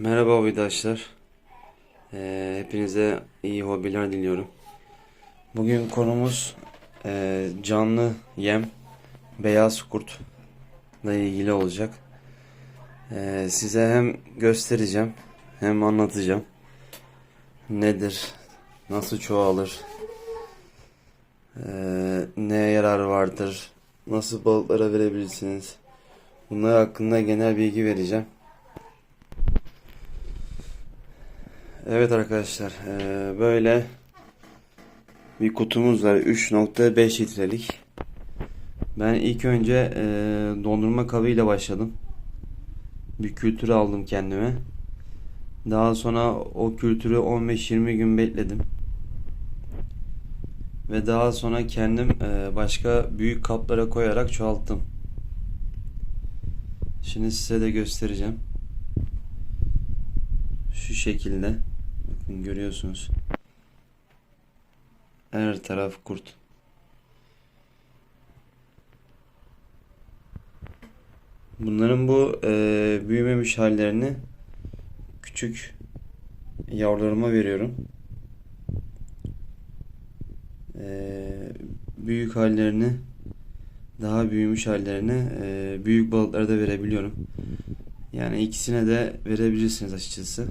Merhaba arkadaşlar. Ee, hepinize iyi hobiler diliyorum. Bugün konumuz e, canlı yem beyaz kurtla ilgili olacak. Ee, size hem göstereceğim hem anlatacağım. Nedir? Nasıl çoğalır? Ee, neye yarar vardır? Nasıl balıklara verebilirsiniz? Bunlar hakkında genel bilgi vereceğim. Evet arkadaşlar eee, böyle bir kutumuz var 3.5 litrelik. Ben ilk önce eee, dondurma kabıyla başladım. Bir kültürü aldım kendime. Daha sonra o kültürü 15-20 gün bekledim. Ve daha sonra kendim eee, başka büyük kaplara koyarak çoğalttım. Şimdi size de göstereceğim. Şu şekilde. Bakın görüyorsunuz. Her taraf kurt. Bunların bu e, büyümemiş hallerini küçük yavrularıma veriyorum. E, büyük hallerini daha büyümüş hallerini e, büyük balıklara da verebiliyorum. Yani ikisine de verebilirsiniz açıkçası.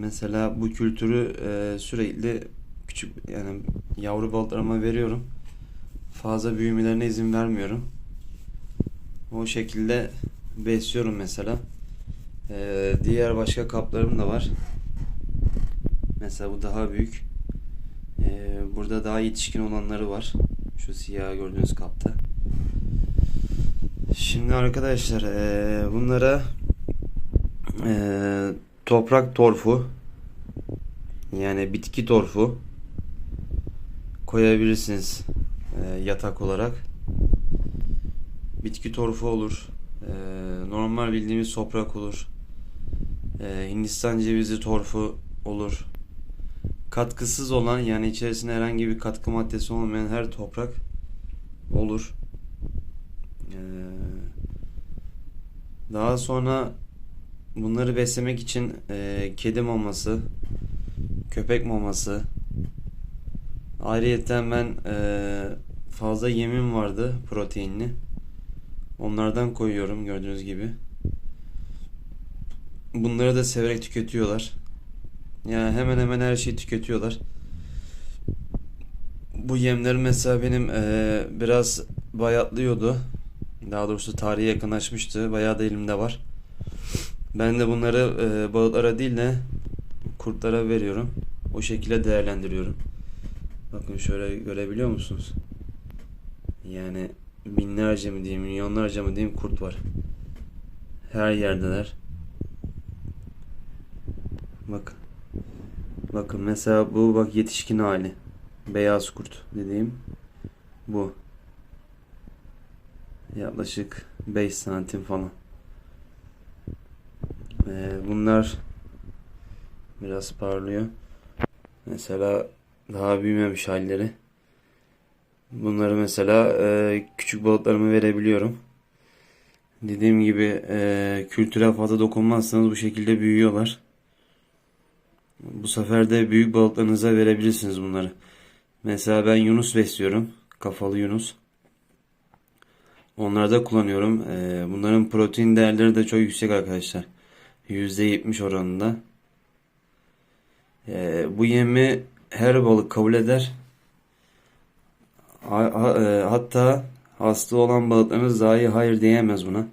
Mesela bu kültürü e, sürekli küçük yani yavru balıklarıma veriyorum. Fazla büyümelerine izin vermiyorum. O şekilde besliyorum mesela. E, diğer başka kaplarım da var. Mesela bu daha büyük. E, burada daha yetişkin olanları var. Şu siyah gördüğünüz kapta. Şimdi arkadaşlar eee, bunlara eee, toprak torfu yani bitki torfu koyabilirsiniz eee, yatak olarak. Bitki torfu olur. eee, normal bildiğimiz toprak olur. eee, Hindistan cevizi torfu olur. Katkısız olan yani içerisinde herhangi bir katkı maddesi olmayan her toprak olur. Ee, daha sonra bunları beslemek için e, kedi maması, köpek maması, ayrıyeten ben e, fazla yemim vardı proteinli. Onlardan koyuyorum gördüğünüz gibi. Bunları da severek tüketiyorlar. Yani hemen hemen her şeyi tüketiyorlar. Bu yemler mesela benim e, biraz bayatlıyordu. Daha doğrusu tarihe yakınlaşmıştı. Bayağı da elimde var. Ben de bunları e, balıklara değil de kurtlara veriyorum. O şekilde değerlendiriyorum. Bakın şöyle görebiliyor musunuz? Yani binlerce mi diyeyim, milyonlarca mı diyeyim kurt var. Her yerdeler. Bakın. Bakın mesela bu bak yetişkin hali. Beyaz kurt dediğim bu. Yaklaşık 5 santim falan. Ee, bunlar biraz parlıyor. Mesela daha büyümemiş halleri. Bunları mesela e, küçük balıklarımı verebiliyorum. Dediğim gibi e, kültüre fazla dokunmazsanız bu şekilde büyüyorlar. Bu sefer de büyük balıklarınıza verebilirsiniz bunları. Mesela ben Yunus besliyorum. Kafalı Yunus. Onları da kullanıyorum. Ee, bunların protein değerleri de çok yüksek arkadaşlar. %70 oranında. Ee, bu yemi her balık kabul eder. Ha- ha- e, hatta hasta olan balıklarınız dahi hayır diyemez buna.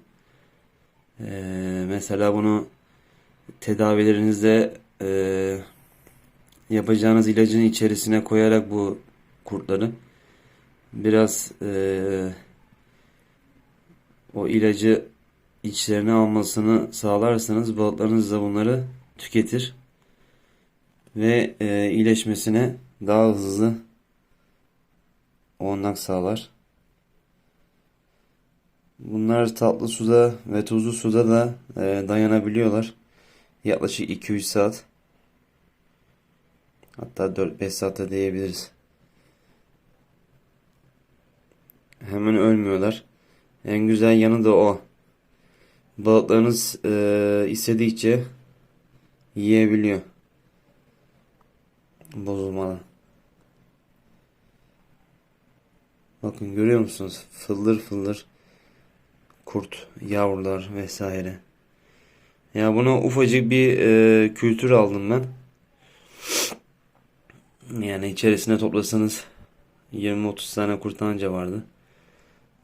Ee, mesela bunu tedavilerinizde e, yapacağınız ilacın içerisine koyarak bu kurtları biraz e, o ilacı içlerine almasını sağlarsanız balıklarınız da bunları tüketir ve e, iyileşmesine daha hızlı olanak sağlar. Bunlar tatlı suda ve tuzlu suda da e, dayanabiliyorlar. Yaklaşık 2-3 saat. Hatta 4-5 saate diyebiliriz. Hemen ölmüyorlar. En güzel yanı da o. balıklarınız e, istedikçe yiyebiliyor. Bozulmadan. Bakın görüyor musunuz? Fıldır fıldır kurt, yavrular vesaire. Ya buna ufacık bir e, kültür aldım ben. Yani içerisine toplasanız 20-30 tane kurt anca vardı.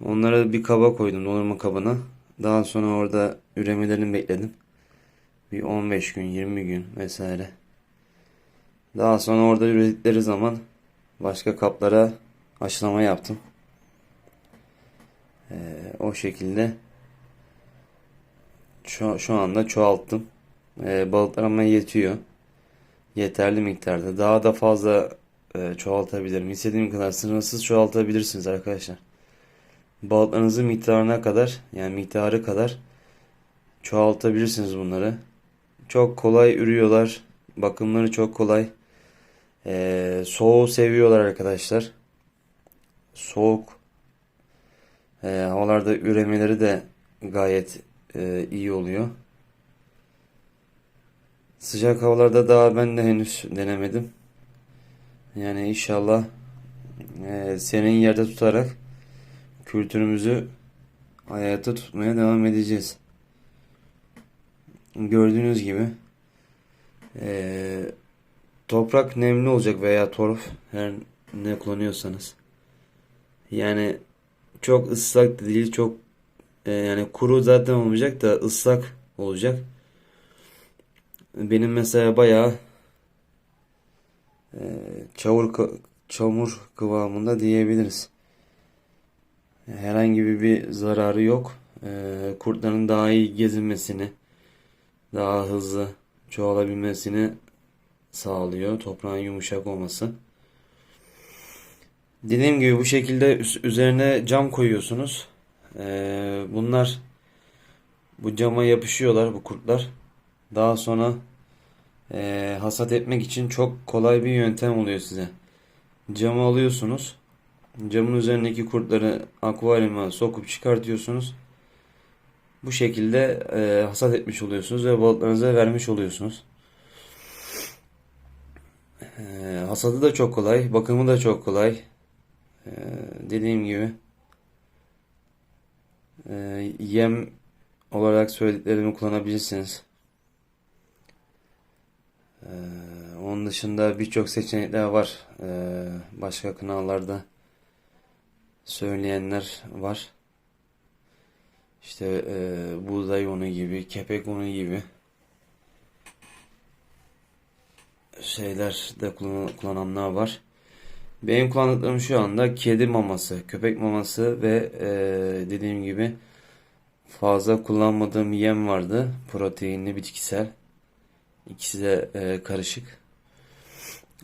Onları bir kaba koydum dolma kabına. Daha sonra orada üremelerini bekledim. Bir 15 gün, 20 gün vesaire. Daha sonra orada üredikleri zaman başka kaplara aşılama yaptım. Ee, o şekilde şu, şu anda çoğalttım. Ee, balıklar ama yetiyor. Yeterli miktarda. Daha da fazla e, çoğaltabilirim. İstediğim kadar sınırsız çoğaltabilirsiniz arkadaşlar. Balıklarınızın miktarına kadar yani miktarı kadar çoğaltabilirsiniz bunları. Çok kolay ürüyorlar. Bakımları çok kolay. Ee, soğuğu seviyorlar arkadaşlar. Soğuk e, havalarda üremeleri de gayet e, iyi oluyor. Sıcak havalarda daha ben de henüz denemedim. Yani inşallah e, senin yerde tutarak kültürümüzü hayata tutmaya devam edeceğiz. Gördüğünüz gibi e, toprak nemli olacak veya torf her ne kullanıyorsanız. Yani çok ıslak değil çok e, yani kuru zaten olmayacak da ıslak olacak. Benim mesela bayağı e, çamur kı- çamur kıvamında diyebiliriz. Herhangi bir zararı yok. E, kurtların daha iyi gezinmesini, daha hızlı çoğalabilmesini sağlıyor. Toprağın yumuşak olması. Dediğim gibi bu şekilde üzerine cam koyuyorsunuz. Ee, bunlar bu cama yapışıyorlar bu kurtlar. Daha sonra e, hasat etmek için çok kolay bir yöntem oluyor size. Camı alıyorsunuz. Camın üzerindeki kurtları akvaryuma sokup çıkartıyorsunuz. Bu şekilde e, hasat etmiş oluyorsunuz ve balıklarınıza vermiş oluyorsunuz. E, hasadı da çok kolay, bakımı da çok kolay. Ee, dediğim gibi e, yem olarak söylediklerimi kullanabilirsiniz. Ee, onun dışında birçok seçenekler var. Ee, başka kanallarda söyleyenler var. İşte e, buğday unu gibi, kepek unu gibi şeyler de kullan- kullananlar var. Benim kullandıklarım şu anda kedi maması, köpek maması ve e, dediğim gibi fazla kullanmadığım yem vardı. Proteinli, bitkisel. İkisi de e, karışık.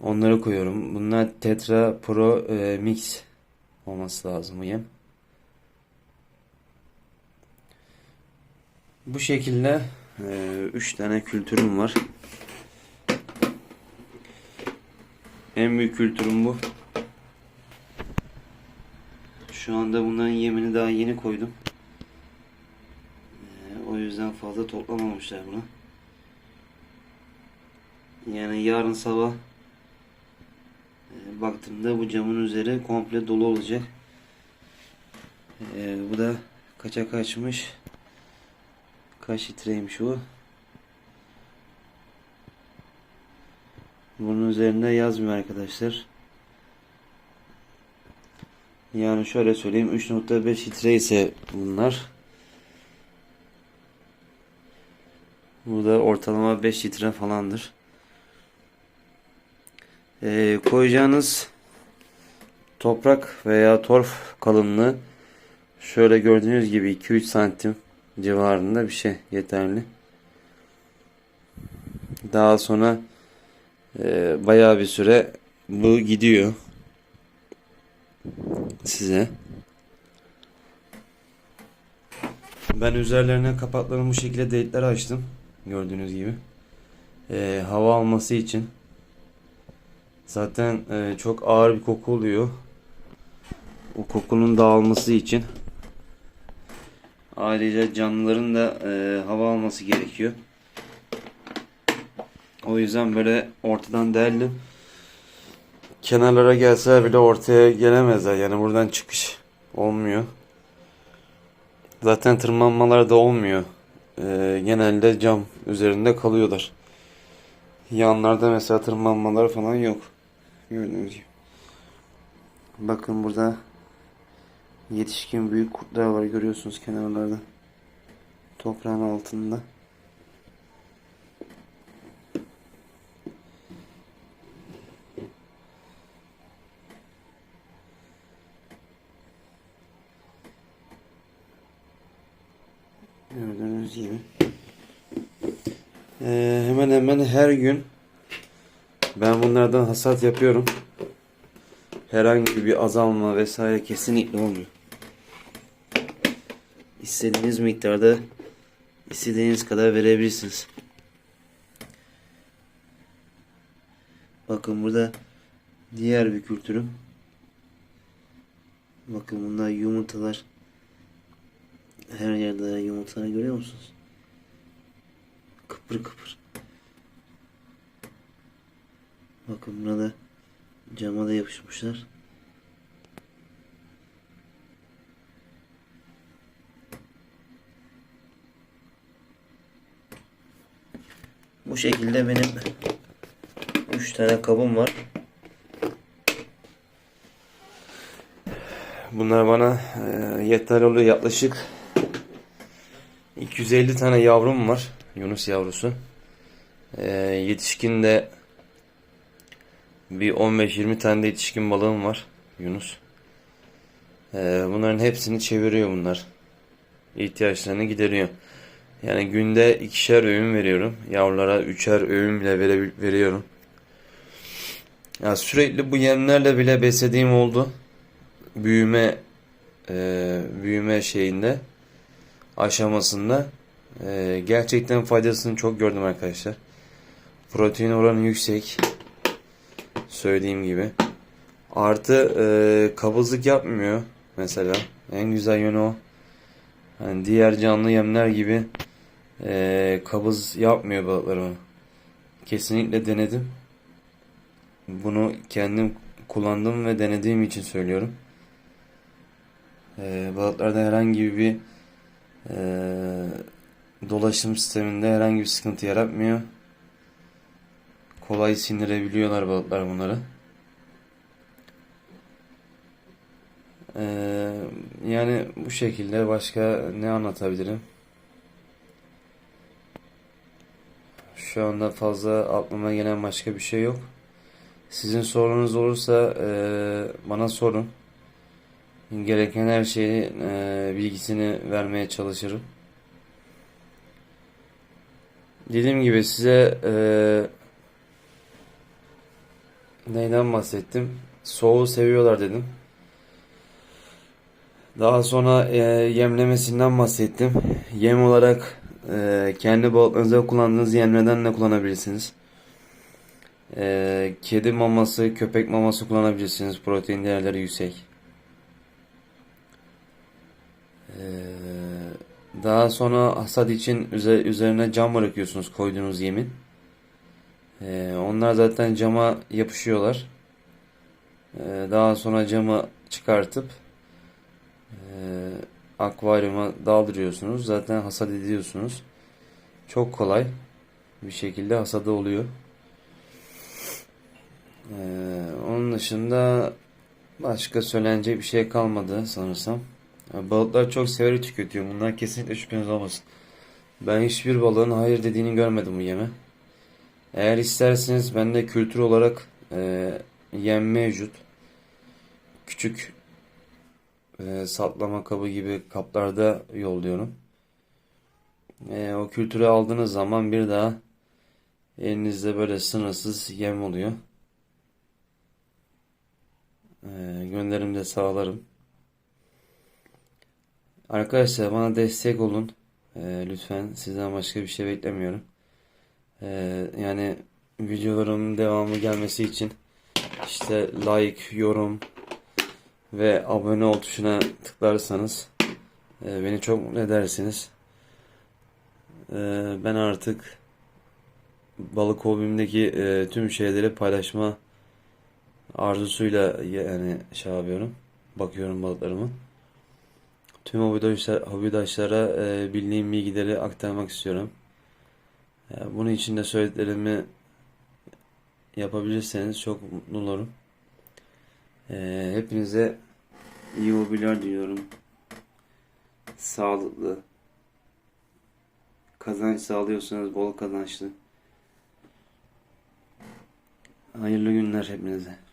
Onları koyuyorum. Bunlar Tetra Pro e, Mix olması lazım yem. Bu şekilde 3 tane kültürüm var. En büyük kültürüm bu. Şu anda bunların yemini daha yeni koydum. Ee, o yüzden fazla toplamamışlar bunu. Yani yarın sabah e, baktığımda bu camın üzeri komple dolu olacak. Ee, bu da kaça kaçmış? Kaç litreymiş o? Bunun üzerinde yazmıyor arkadaşlar. Yani şöyle söyleyeyim 3.5 litre ise bunlar. Bu da ortalama 5 litre falandır. Ee, koyacağınız toprak veya torf kalınlığı şöyle gördüğünüz gibi 2-3 santim civarında bir şey yeterli. Daha sonra e, bayağı bir süre bu gidiyor size. Ben üzerlerine kapaklarını bu şekilde delikler açtım. Gördüğünüz gibi. Ee, hava alması için. Zaten e, çok ağır bir koku oluyor. O kokunun dağılması için Ayrıca canlıların da e, hava alması gerekiyor. O yüzden böyle ortadan deldim. Kenarlara gelseler bile ortaya gelemezler. Yani buradan çıkış olmuyor. Zaten tırmanmalar da olmuyor. Ee, genelde cam üzerinde kalıyorlar. Yanlarda mesela tırmanmalar falan yok. Gördüğünüz gibi. Bakın burada yetişkin büyük kurtlar var görüyorsunuz kenarlarda. Toprağın altında. Gördüğünüz gibi. Ee, hemen hemen her gün ben bunlardan hasat yapıyorum. Herhangi bir azalma vesaire kesinlikle olmuyor. İstediğiniz miktarda istediğiniz kadar verebilirsiniz. Bakın burada diğer bir kültürüm. Bakın bunlar yumurtalar. Her yerde yumurtalar görüyor musunuz? Kıpır kıpır. Bakın burada cama da yapışmışlar. Bu şekilde benim 3 tane kabım var. Bunlar bana e, yeterli oluyor yaklaşık 250 tane yavrum var. Yunus yavrusu. E, yetişkin de bir 15-20 tane de yetişkin balığım var. Yunus. E, bunların hepsini çeviriyor bunlar. İhtiyaçlarını gideriyor. Yani günde ikişer öğün veriyorum. Yavrulara üçer öğün bile vere, veriyorum. Ya sürekli bu yemlerle bile beslediğim oldu. Büyüme e, büyüme şeyinde aşamasında e, gerçekten faydasını çok gördüm arkadaşlar. Protein oranı yüksek. Söylediğim gibi. Artı e, kabızlık yapmıyor mesela. En güzel yönü o. Hani diğer canlı yemler gibi e, kabız yapmıyor balıklarıma. Kesinlikle denedim. Bunu kendim kullandım ve denediğim için söylüyorum. E, balıklarda herhangi bir e, dolaşım sisteminde herhangi bir sıkıntı yaratmıyor. Kolay sindirebiliyorlar balıklar bunları. Ee, yani bu şekilde başka ne anlatabilirim? Şu anda fazla aklıma gelen başka bir şey yok. Sizin sorunuz olursa e, bana sorun. Gereken her şeyi e, bilgisini vermeye çalışırım. Dediğim gibi size e, neyden bahsettim? Soğuğu seviyorlar dedim. Daha sonra e, yemlemesinden bahsettim. Yem olarak e, kendi balıklarınızda kullandığınız yemlerden de kullanabilirsiniz. E, kedi maması, köpek maması kullanabilirsiniz. Protein değerleri yüksek. E, daha sonra hasat için üzerine cam bırakıyorsunuz koyduğunuz yemin. E, onlar zaten cama yapışıyorlar. E, daha sonra camı çıkartıp e, akvaryuma daldırıyorsunuz. Zaten hasat ediyorsunuz. Çok kolay bir şekilde hasadı oluyor. Ee, onun dışında başka söylenecek bir şey kalmadı sanırsam. Yani balıklar çok severek tüketiyor. Bunlar kesinlikle şüpheniz olmasın. Ben hiçbir balığın hayır dediğini görmedim bu yeme. Eğer isterseniz bende kültür olarak e, yem mevcut. Küçük e, saklama kabı gibi kaplarda yolluyorum. E, o kültürü aldığınız zaman bir daha elinizde böyle sınırsız yem oluyor. E, gönderimde sağlarım. Arkadaşlar bana destek olun. E, lütfen sizden başka bir şey beklemiyorum. E, yani videolarımın devamı gelmesi için işte like, yorum, ve abone ol tuşuna tıklarsanız E, beni çok mutlu edersiniz. E, ben artık balık hobimdeki e, tüm şeyleri paylaşma arzusuyla yani şey yapıyorum. Bakıyorum balıklarımı. Tüm hobidaşlar, hobidaşlara e, bildiğim bilgileri aktarmak istiyorum. E, bunun için de söylediklerimi yapabilirseniz çok mutlu olurum. E, hepinize iyi hobiler diliyorum. Sağlıklı, kazanç sağlıyorsanız bol kazançlı. Hayırlı günler hepinize.